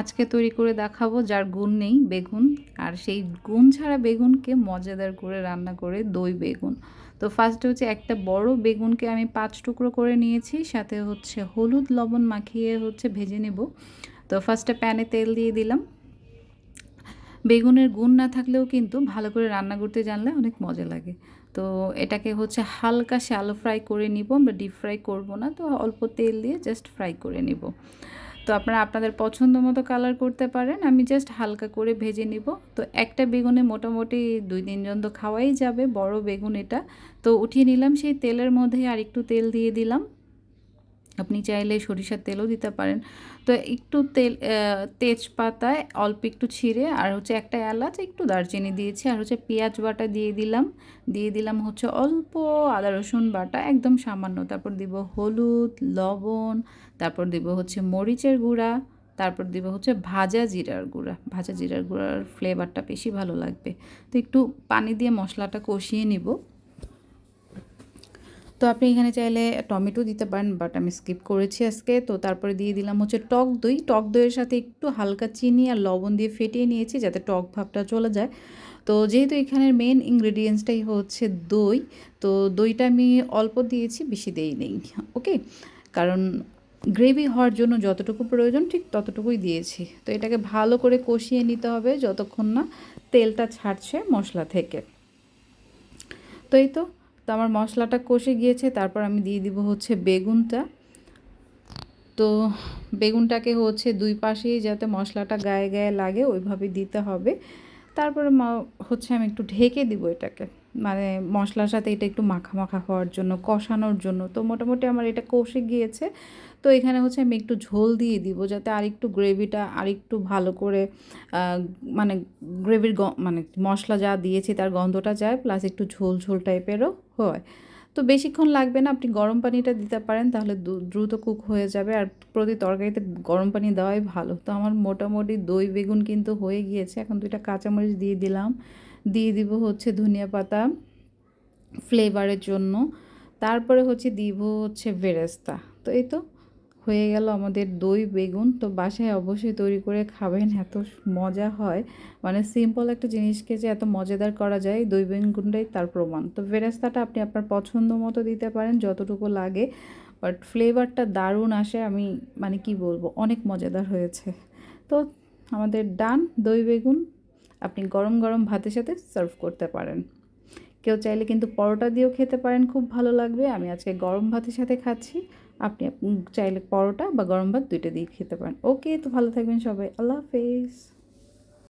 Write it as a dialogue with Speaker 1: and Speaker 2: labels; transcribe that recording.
Speaker 1: আজকে তৈরি করে দেখাবো, যার গুণ নেই, বেগুন। আর সেই গুণ ছাড়া বেগুনকে মজাদার করে রান্না করে দই বেগুন। তো ফার্স্টে হচ্ছে একটা বড় বেগুনকে আমি পাঁচ টুকরো করে নিয়েছি, সাথে হচ্ছে হলুদ লবণ মাখিয়ে হচ্ছে ভেজে নেব। তো ফার্স্টে প্যানে তেল দিয়ে দিলাম। বেগুনের গুণ না থাকলেও কিন্তু ভালো করে রান্না করতে জানলে অনেক মজা লাগে। তো এটাকে হচ্ছে হালকা শ্যালো ফ্রাই করে নিব আমরা ডিপ ফ্রাই করব না, তো অল্প তেল দিয়ে জাস্ট ফ্রাই করে নিব। তো আপনারা আপনাদের পছন্দ মতো কালার করতে পারেন। আমি জাস্ট হালকা করে ভেজে নিব। তো একটা বেগুনে মোটামুটি দুই তিনজন তো খাওয়াই যাবে, বড় বেগুন এটা। তো উঠিয়ে নিলাম সেই তেলের মধ্যে আর একটু তেল দিয়ে দিলাম। আপনি চাইলে সরিষার তেলও দিতে পারেন। তো একটু তেল তেজপাতায় অল্প একটু ছিঁড়ে আর হচ্ছে একটা এলাচ একটু দারচিনি দিয়েছি আর হচ্ছে পেঁয়াজ বাটা দিয়ে দিলাম। দিয়ে দিলাম হচ্ছে অল্প আদা, রসুন বাটা একদম সামান্য। তারপর দিব হলুদ, লবণ, তারপর দিব হচ্ছে মরিচের গুঁড়া, তারপর দিব হচ্ছে ভাজা জিরার গুঁড়া। ভাজা জিরার গুঁড়ার ফ্লেভারটা বেশি ভালো লাগবে। তো একটু পানি দিয়ে মশলাটা কষিয়ে নিব। তো আপনি এখানে চাইলে টমেটো দিতে পারেন বাট আমি স্কিপ করেছি আজকে। তো তারপরে দিয়ে দিলাম হচ্ছে টক দই। টক দইয়ের সাথে একটু হালকা চিনি আর লবণ দিয়ে ফেটিয়ে নিয়েছি যাতে টক ভাবটা চলে যায়। তো যেহেতু এখানের মেন ইনগ্রেডিয়েন্টসটাই হচ্ছে দই, তো দইটা আমি অল্প দিয়েছি, বেশি দেই নেই ওকে কারণ গ্রেভি হওয়ার জন্য যতটুকু প্রয়োজন, ঠিক ততটুকুই দিয়েছি। তো এটাকে ভালো করে কষিয়ে নিতে হবে যতক্ষণ না তেলটা ছাড়ছে মশলা থেকে। তো এই তো তো আমার মশলাটা কষে গিয়েছে, তারপর আমি দিয়ে দিব হচ্ছে বেগুনটা। তো বেগুনটাকে হচ্ছে দুই পাশেই যাতে মশলাটা গায়ে গায়ে লাগে, ওইভাবে দিতে হবে। তারপরে হচ্ছে আমি একটু ঢেকে দিব এটাকে। মানে মশলার সাথে এটা একটু মাখা মাখা হওয়ার জন্য, কষানোর জন্য। তো মোটামুটি আমার এটা কষে গিয়েছে। তো এখানে হচ্ছে আমি একটু ঝোল দিয়ে দিব যাতে আরেকটু গ্রেভিটা আরেকটু ভালো করে মানে গ্রেভির মানে মশলা যা দিয়েছি তার গন্ধটা যায়, প্লাস একটু ঝোল ঝোল টাইপেরও হয়। তো বেশিক্ষণ লাগবে না, আপনি গরম পানিটা দিতে পারেন, তাহলে দ্রুত কুক হয়ে যাবে। আর প্রতি তরকারিতে গরম পানি দেওয়াই ভালো। তো আমার মোটামুটি দই, বেগুন কিন্তু হয়ে গিয়েছে। এখন দুইটা কাঁচামরিচ দিয়ে দিলাম। দিয়ে দিব হচ্ছে ধনিয়া পাতা ফ্লেভারের জন্য। তারপরে হচ্ছে দিব হচ্ছে বেরেস্তা। তো এই তো হয়ে গেল আমাদের দই, বেগুন। তো বাসায় অবশ্যই তৈরি করে খাবেন, এত মজা হয়। মানে সিম্পল একটা জিনিসকে যে এত মজাদার করা যায়, দই, বেগুনটাই তার প্রমাণ। তো বেরেস্তাটা আপনি আপনার পছন্দ মতো দিতে পারেন, যতটুকু লাগে। বাট ফ্লেভারটা দারুণ আসে, আমি মানে কি বলব, অনেক মজাদার হয়েছে। তো আমাদের ডান দই, বেগুন। আপনি গরম গরম ভাতের সাথে সার্ভ করতে পারেন। কেউ চাইলে কিন্তু পরোটা দিয়েও খেতে পারেন, খুব ভালো লাগবে। আমি আজকে গরম ভাতের সাথে খাচ্ছি। আপনি চাইলে পরোটা বা গরম ভাত দুইটা দিয়ে খেতে পারেন। ওকে, তো ভালো থাকবেন সবাই। আল্লাহ হাফেজ।